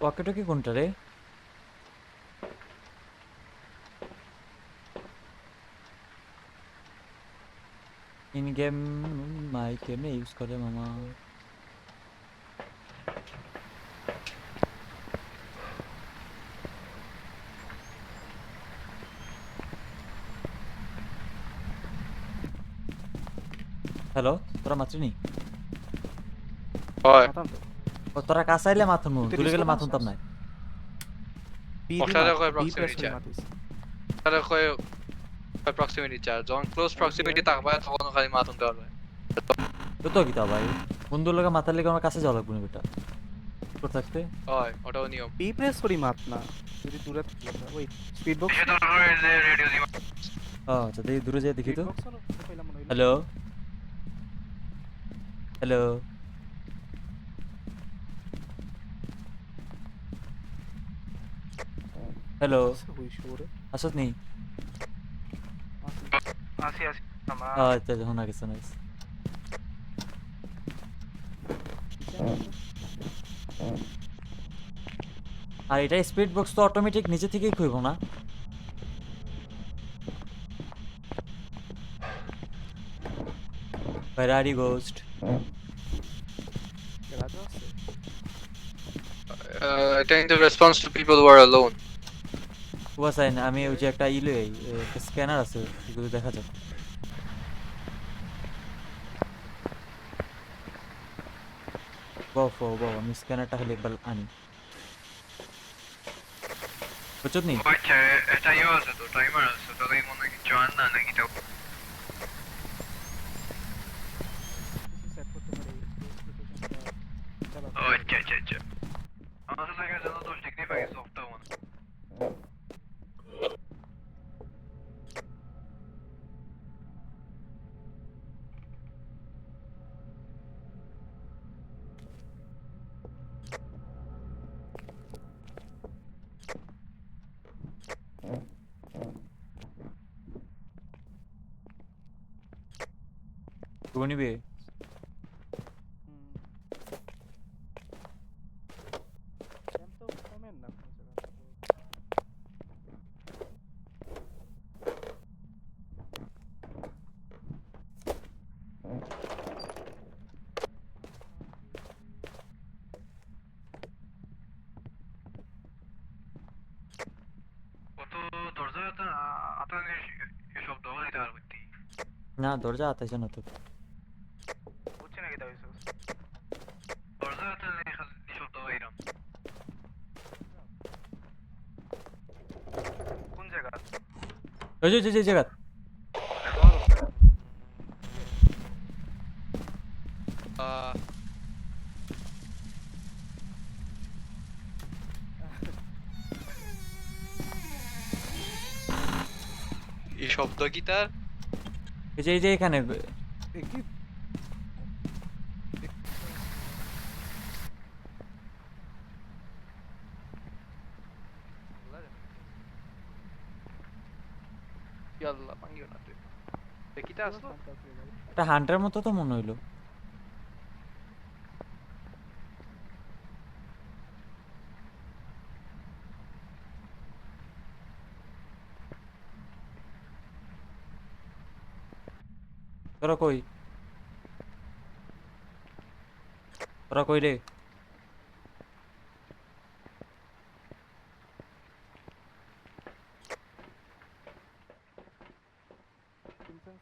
Walkie talkie কোনটা রে? In game mic এমনি ইউজ করে মামা। হ্যালো তোরা মাত্রিনি? হয়। তোরা কাছে আইলে মাথুন দূরে গেলে মাথুন তাম নাই। বি কয় করে chat. মাতিস তাহলে কয় প্রক্সিমিটি চার্জ যখন ক্লোজ প্রক্সিমিটি থাকবে তখন খালি মাতুন দেওয়া তো তো কিতা ভাই। বন্ধুর লোকে মাথার লেগে আমার কাছে যাওয়া লাগবে না বেটা। তোর থাকতে? হয় ওটাও নিয়ম। প্রেস করি মাত না। যদি দূরে ওই স্পিড বক্স আচ্ছা দেখি দূরে যেয়ে দেখি তো। হ্যালো হ্যালো হ্যালো আসত নি আসি আসি আমার আচ্ছা শোনা গেছে আর এটা স্পিড বক্স তো অটোমেটিক নিচে থেকেই খুইব না ফেরারি গোস্ট রাজা আছে এটা in the response to people who কুয়াশাইন আমি ওই যে একটা ইলে স্ক্যানার আছে এগুলো দেখা যাক। বাবা বাহ আমি স্ক্যানারটা হলে একবার আনি। বুঝছ নি আচ্ছা এটা ইয়ে আছে তো টাইমার আছে তো এই মনে হয় কিছু আন না নাকি তো সেট করতে পারি ও আচ্ছা আচ্ছা আচ্ছা আমাদের লাগে যেন দশ ডিগ্রি পাই সফটটা মনে তুই নিবে? না দরজা আতাইছে না তো বুঝছি নাকি তাই দরজা তো এসব দোয়া দিলাম কোন জায়গা ওই যে যে জায়গা এই শব্দ কি এই যে এই যে এখানে এ কি ইয়াল্লা ভাঙিও না তুই। দেখিতে আসলো? একটা হান্টার মতো তো মনে হইল। তোরা কই? তোরা কই রে?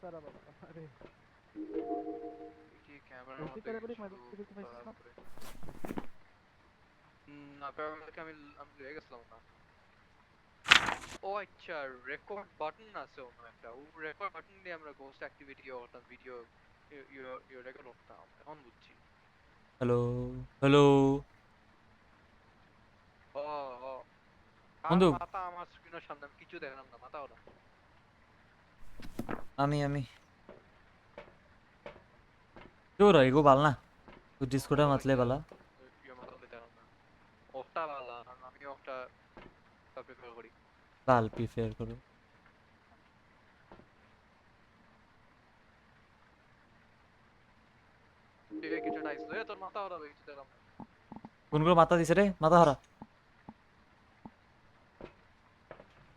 সারা বাবা আরে কি ক্যামেরার মধ্যে করে না? আমি আমি গেছিলাম না ও আচ্ছা রেকর্ড বাটন আছে অন্য একটা ও রেকর্ড বাটন দিয়ে আমরা গোস্ট অ্যাক্টিভিটি করতাম ভিডিও ইউ রেকর্ড করতাম এখন বুঝছি হ্যালো হ্যালো ও ও বন্ধু। মাথা আমার স্ক্রিনের সামনে আমি কিছু দেখলাম না মাথা ওটা আমি আমি। তোর এগো বাল না। তুই ডিসকোটা মাতলে বালা বালা প্রিফেয়ার করো। কোনগুলো মাথা দিছে রে মাথা হারা আয়ের ভিতরে যাই একটু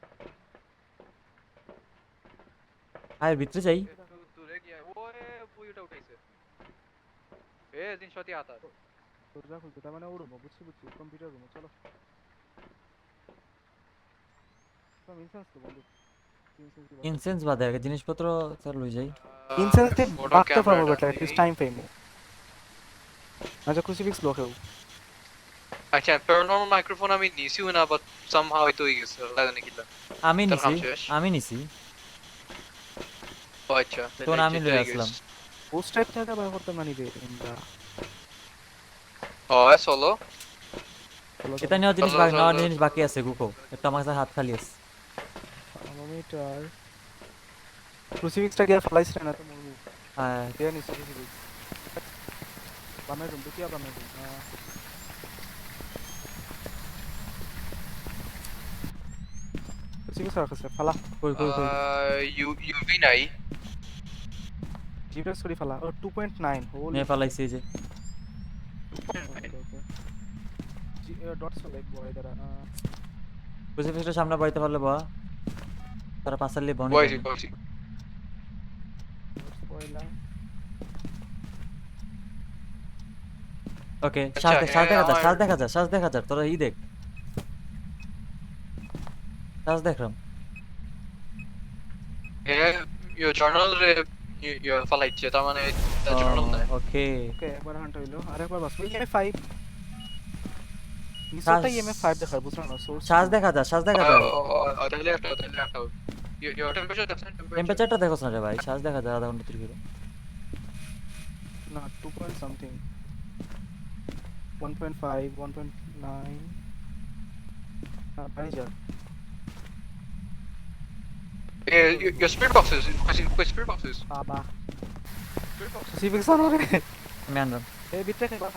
দূরে গিয়ে ওয়ে বুইটা উঠাইছে এ দিন সত্যি আতা দরজা খুলতে তার মানে ও রুমো বুঝছি বুঝছি কম্পিউটার রুমো চলো সব ইনসেন্স তো বন্ধু ইনসেন্স ইনসেন্স বাদে আগে জিনিসপত্র স্যার লই যাই ইনসেন্স তে পারব বেটা টাইম পাইমু আচ্ছা ক্রুসিফিক্স লোকেও আচ্ছা প্যারানর্মাল মাইক্রোফোন আমি নিছিও না বাট সামহাউ হয়তো হয়ে গেছে লাগে নাকি আমি নিছি আমি নিছি আচ্ছা তখন আমি লই আসলাম পোস্ট টাইপ থেকে ব্যবহার করতে মানি রে আমরা ও সলো এটা নেওয়া জিনিস বাকি চলো। জিনিস বাকি আছে গুকো একটা আমার কাছে হাত খালি আছে থার্মোমিটার ক্রুসিফিক্সটা গিয়ে ফলাইছ না তো মরবো হ্যাঁ দেয়া নিছে ক্রুসিফিক্স বামের রুম দুটিয়া বামের রুম ক্রুসিফিক্স রাখছে ফালা কই কই কই ইউ ইউভি নাই জিপ্রেস করি ফালা ও 2.9 হোল নিয়ে ফেলাইছি যে। ডটস লাইক বয় দ্বারা ক্রুসিফিক্সটা সামনে বাড়িতে পারলে বা তারা পাঁচালি বনি ওকে আচ্ছা, শ্বাস দেখ- দেখা আমার- শ্বাস দেখা যায় শ্বাস দেখা যায় তোরা ই দেখ। শ্বাস দেখলাম এ ইউ জার্নাল রে ইউ ফালাইছে তার মানে জার্নাল নাই ওকে ওকে একবার হান্ট হইল আরেকবার বাস ইএমএ 5 নিচটা শ্বাস- ইএমএ 5 দেখার বুঝছ না সোর্স শ্বাস দেখা যায় শ্বাস দেখা যায় তাহলে একটা তাহলে একটা ইউ টেম্পারেচার টেম্পারেচারটা দেখো না রে ভাই শ্বাস দেখা যায় আধা ঘণ্টা তিরিশ না 2 পয়েন্ট সামথিং 1.5 1.9 না পাই যা Yeah, your, your spirit boxes. Kasi ko spirit boxes. Ah, Baba. Spirit boxes. Sibig sa rin. Meron doon. Eh, bitek ba?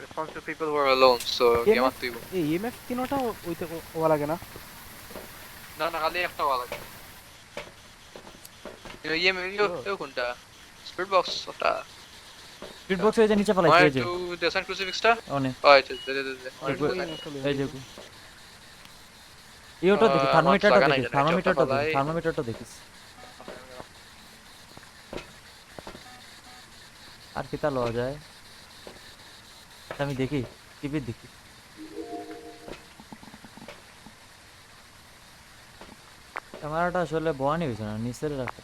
Response to people who are alone, so EMF to you. EMF tinota uite walage na? Na nakali ekta walage. You know, EMF yo yo kunta. Spirit box ota. Speed box এই যে নিচে ফেলাইছি মানে এই যে। দেসান ক্রুসিফিক্সটা অনে ও আচ্ছা দে দে দে এই যে। ইওটা দেখি থার্মোমিটারটা নাই দেখি থার্মোমিটারটা দেখি ফেলাই। থার্মোমিটারটা দেখিস আর কিতা লওয়া যায়? আমি দেখি টিভি দেখি। ক্যামেরাটা আসলে বয়ানি হয়েছে না নিচের রাখা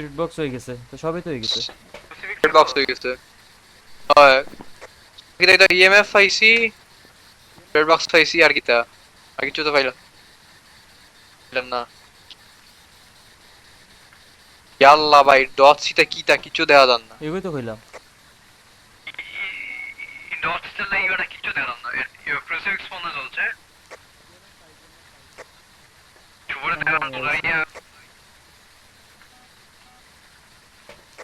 স্পিড বক্স হয়ে গেছে তো সবই তো হয়ে গেছে। স্পিড বক্স হয়ে গেছে। হয়। কিটা এটা ইএমএফ পাইছি স্পিড বক্স পাইছি আর কিটা আর কিছু তো পাইলাম। পাইলাম না। ইয়াল্লা ভাই ডট সিটা কিটা কিছু দেখা যান না। এগুলোই তো কইলাম। ডট ইওটা কিচ্ছু দিলাম না। ইওর ক্রুসিফিক্স ফোন চলছে। ইয়া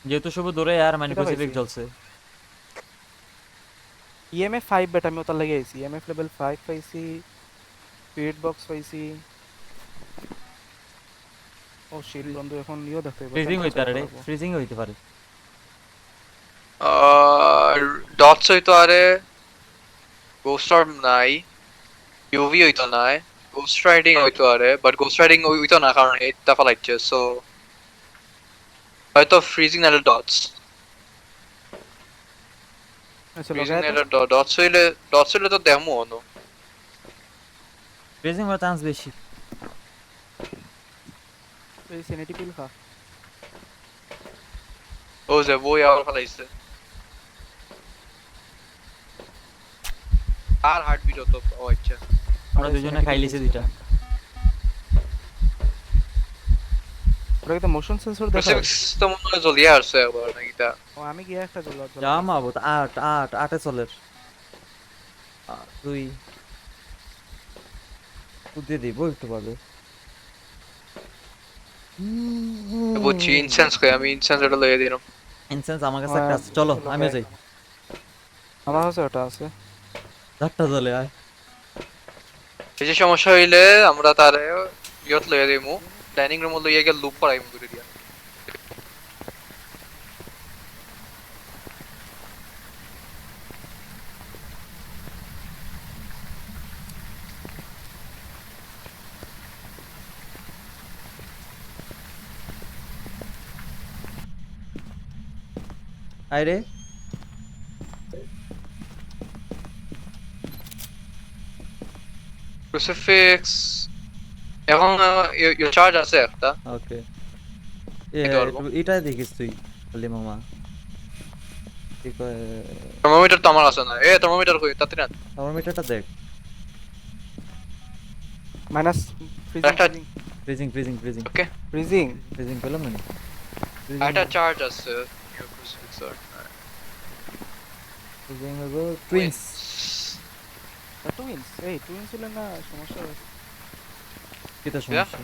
যেহেতু সব দূরে আর মানে পাইছি? চলছে। ইএমএ 5 বেটা আমি ওটার লাগে আইছি। ইএমএফ লেভেল 5 পাইছি স্পিড বক্স পাইছি। ও শিট বন্ধু এখন ইও দেখতে পাবো ফ্রিজিং হইতে পারে ফ্রিজিং হইতে পারে। আর ডটস হইতো আরে গোস্ট অর্ম নাই ইউভি হইতো নাই গোস্ট রাইডিং হইতো আরে বাট গোস্ট রাইডিং হইতো না কারণ এটা ফালাইছে সো হয়তো ফ্রিজিং নাইলে ডটস আচ্ছা ফ্রিজিং লাগাই ডটস হইলে ডটস হইলে তো দেমো হনো ফ্রিজিং হওয়ার চান্স বেশি। এই সেনেটি পিল খা ও যে বই আবার ফালাইছে। আর হার্টবিট হতো ও আচ্ছা। আমরা দুজনে খাই লিছি দুইটা। ওটা কি মোশন সেন্সর দেখা তো মনে হয় জ্বলিয়ে আসছে আবার নাকি তা ও আমি গিয়ে একটা জ্বলা জামা বহুত আট আট আটে চলের আ- দুই। দিয়ে দিব একটু পাবে বুঝছি ইনসেন্স খাই আমি ইনসেন্স এটা লইয়ে দিলাম ইনসেন্স আমার কাছে একটা আছে। চলো আমিও যাই। আমার কাছে ওটা আছে। আয়। এই যে সমস্যা হইলে আমরা তারে ইয়ত লইয়া দিমু। डाइनिंग रूम मतलब ये क्या लूप पर आई मुझे दिया। अरे crucifix এখন ইউ চার্জ আছে একটা ওকে এটা দেখিস তুই খালি মামা। কি কয় থার্মোমিটার তো আমার আছে না। এ থার্মোমিটার কই? তাতে না থার্মোমিটারটা দেখ। Minus freezing freezing freezing okay freezing freezing পেলাম না একটা চার্জ আছে। ফ্রিজিং হলো টুইন্স টুইন্স এই টুইন্স হলে না সমস্যা হবে। কিটা সমস্যা।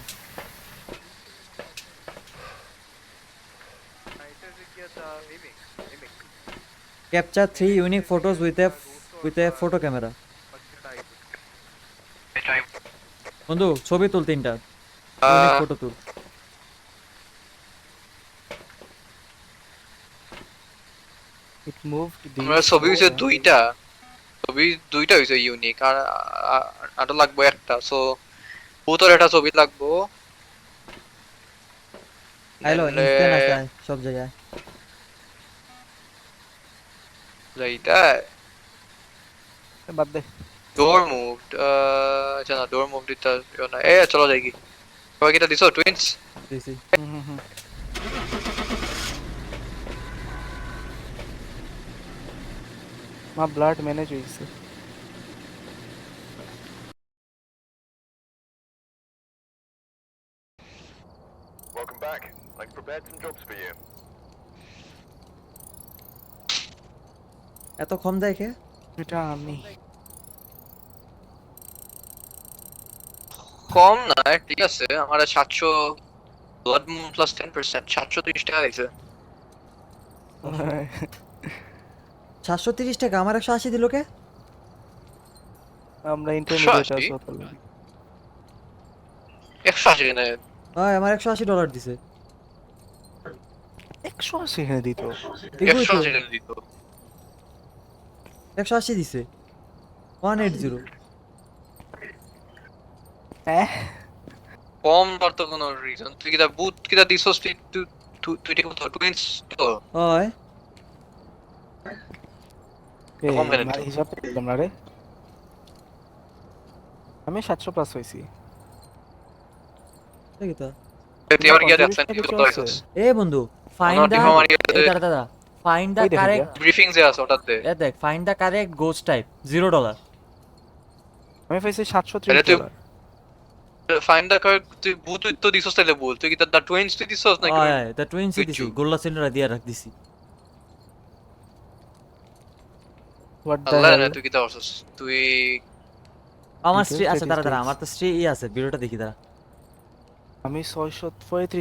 Capture three unique photos with a with a photo camera বন্ধু ছবি তুল তিনটা। ফটো তুল। It moved আমরা ছবি হইছে দুইটা। ছবি দুইটা হইছে ইউনিক আর আরও লাগবো একটা সো ভূতর একটা ছবি লাগবো আইলো নাহলে ইনস্ট্যান্ট আছে আয়, সব জায়গায় এইটা বাদ দে ডোর মুভড আচ্ছা না ডোর মুভ দিতে হবে না এ চলো যাই কি সবাই কিটা দিছো টুইন্স দিছি হুম হুম হুম মা ব্লাড ম্যানেজ হইছে এত কম দেখে? এটা আমি। কম না ঠিক আছে। আমার সাতশো blood move plus ten percent সাতশো তিরিশ টাকা দিছে সাতশো তিরিশ টাকা আমার একশো আশি দিল কে? আমরা ইন্টারমিডিয়েট? আছি একশো আশি কিনে হয় আমার একশো আশি ডলার দিছে। একশো আশি এখানে দিত। একশো আশি কিনে দিত। একশো আশি দিছে। ওয়ান এইট জিরো হ্যাঁ। কম পারত কোনো রিজন তুই কিটা বুট কিটা দিছস তুই তুই তুই তুই ঠিক মতো টুইন্স তো হয়। হিসাব না রে। আমি সাতশো প্লাস হয়েছি। দেখি তো? তুই আমার গিয়ে দেখছেন কি করতে আছে? হইছস এ বন্ধু ফাইন্ড আমার দা ফাইন্ড দা দেখে কারেক্ট ব্রিফিং যে আছে ওটাতে। এ দেখ find the correct ghost type zero dollar আমি পাইছি সাতশো তাহলে ত্রিশ তুই- ডলার ফাইন্ড দা কার তুই বুট তো দিছস তাইলে বল। তুই কিটা দা টুইন্স তুই দিছস নাকি হয় তা টুইন্সই তুই দিছি গোল্লা সেন্টার দিয়া রাখ দিছি। হোয়াট দ্য আল্লাহ তুই কিটা করছস তুই আমার স্ত্রী আছে দাঁড়া দাঁড়া আমার তো স্ত্রী ই আছে ভিডিওটা দেখি দাঁড়া। আমি ছয়শো পঁয়ত্রিশ